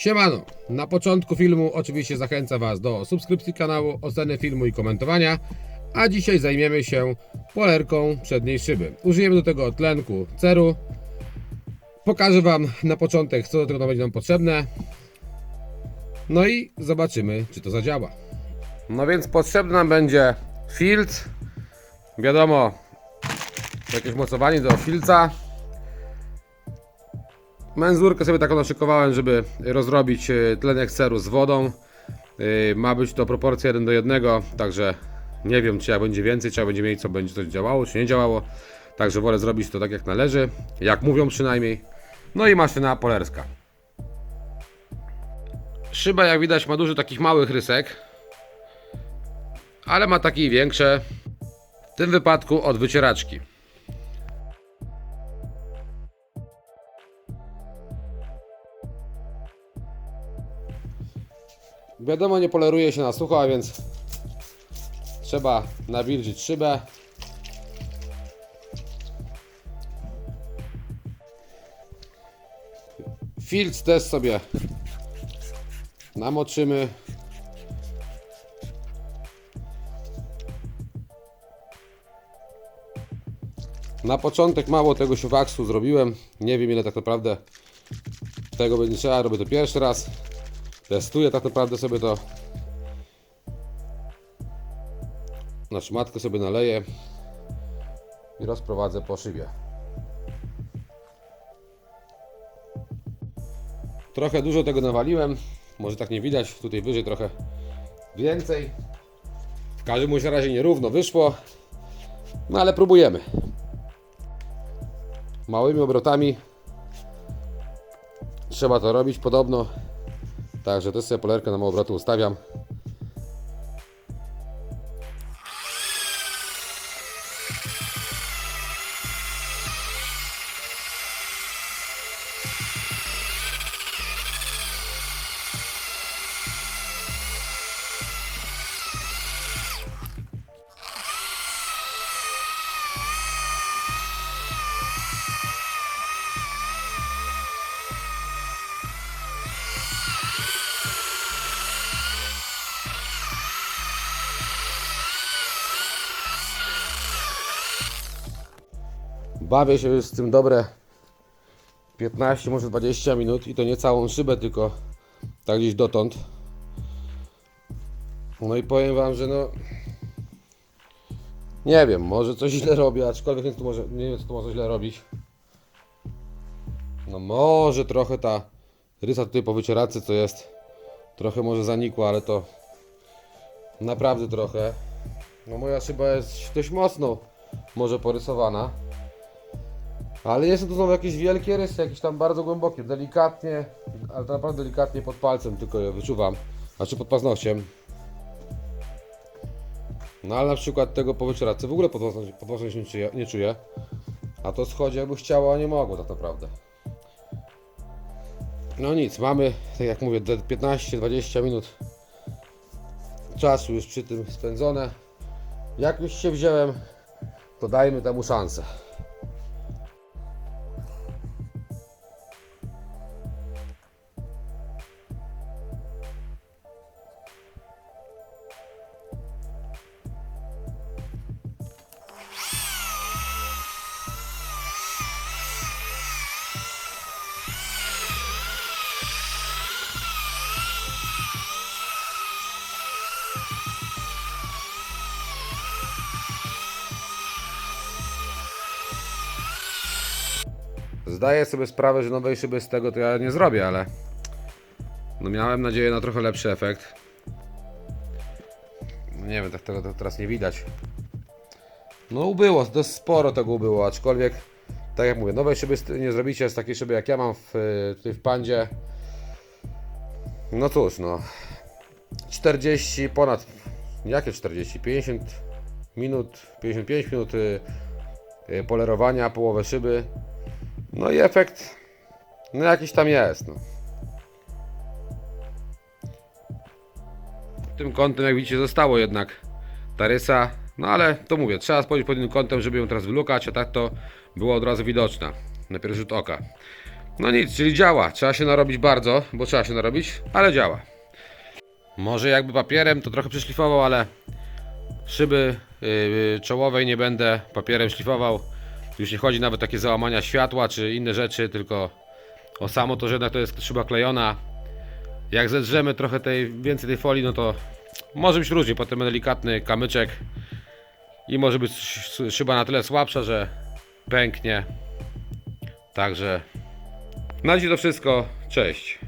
Siemano! Na początku filmu oczywiście zachęcam Was do subskrypcji kanału, oceny filmu i komentowania, a dzisiaj zajmiemy się polerką przedniej szyby. Użyjemy do tego tlenku ceru. Pokażę Wam na początek, co do tego będzie nam potrzebne. No i zobaczymy, czy to zadziała. No więc potrzebny nam będzie filtr. Wiadomo, jakieś mocowanie do filca. Menzurkę sobie taką naszykowałem, żeby rozrobić e, tlenek seru z wodą. E, Ma być to proporcja 1 do 1, także nie wiem czy jak będzie więcej, czy jak będzie mniej, co będzie coś działało, czy nie działało. Także wolę zrobić to tak jak należy, jak mówią przynajmniej. No i maszyna polerska. Szyba jak widać ma dużo takich małych rysek, ale ma takie większe. W tym wypadku od wycieraczki. Wiadomo, nie poleruje się na sucho, a więc trzeba nawilżyć szybę. Filc też sobie namoczymy. Na początek mało tego siowaksu zrobiłem. Nie wiem ile tak naprawdę tego będzie trzeba. Robię to pierwszy raz. Testuję tak naprawdę sobie to. Na szmatkę sobie naleję i rozprowadzę po szybie. Trochę dużo tego nawaliłem. Może tak nie widać, tutaj wyżej trochę więcej. W każdym razie nierówno wyszło. No ale próbujemy. Małymi obrotami trzeba to robić podobno. Także też sobie polerkę na mało obrotu ustawiam. Bawię się już z tym dobre 15, może 20 minut i to nie całą szybę, tylko tak gdzieś dotąd. No i powiem Wam, że no nie wiem, może coś źle robię, aczkolwiek nie, może, nie wiem co tu może źle robić. No może trochę ta rysa tutaj po wycieracy co jest trochę może zanikła, ale to naprawdę trochę. No moja szyba jest dość mocno może porysowana. Ale nie są to znowu jakieś wielkie rysy, jakieś tam bardzo głębokie, delikatnie, ale to naprawdę delikatnie pod palcem tylko je wyczuwam, znaczy pod paznokciem. No ale na przykład tego po w ogóle pod paznokciem, paznokciem nie, czuję, nie czuję. A to schodzi jakby chciało, a nie mogło tak naprawdę. No nic, mamy, tak jak mówię, 15-20 minut czasu już przy tym spędzone. Jak już się wziąłem, to dajmy temu szansę. Zdaję sobie sprawę, że nowej szyby z tego to ja nie zrobię, ale no miałem nadzieję na trochę lepszy efekt. No nie wiem, tak tego teraz nie widać. No ubyło, dość sporo tego ubyło, aczkolwiek tak jak mówię, nowej szyby nie zrobicie z takiej szyby jak ja mam w, tutaj w pandzie. No cóż, no 40 ponad, jakie 40? 50 minut, 55 minut y, y, polerowania, połowę szyby. No i efekt, no jakiś tam jest. No. Tym kątem, jak widzicie, zostało jednak ta rysa. No ale to mówię, trzeba spojrzeć pod innym kątem, żeby ją teraz wylukać, a tak to była od razu widoczna na pierwszy rzut oka. No nic, czyli działa. Trzeba się narobić bardzo, bo trzeba się narobić, ale działa. Może jakby papierem to trochę przyszlifował, ale szyby yy, czołowej nie będę papierem szlifował. Już nie chodzi nawet o takie załamania światła czy inne rzeczy, tylko o samo to, że jednak to jest szyba klejona. Jak zedrzemy trochę tej, więcej tej folii, no to może być różnie. Potem delikatny kamyczek i może być sz- szyba na tyle słabsza, że pęknie. Także na dziś to wszystko. Cześć.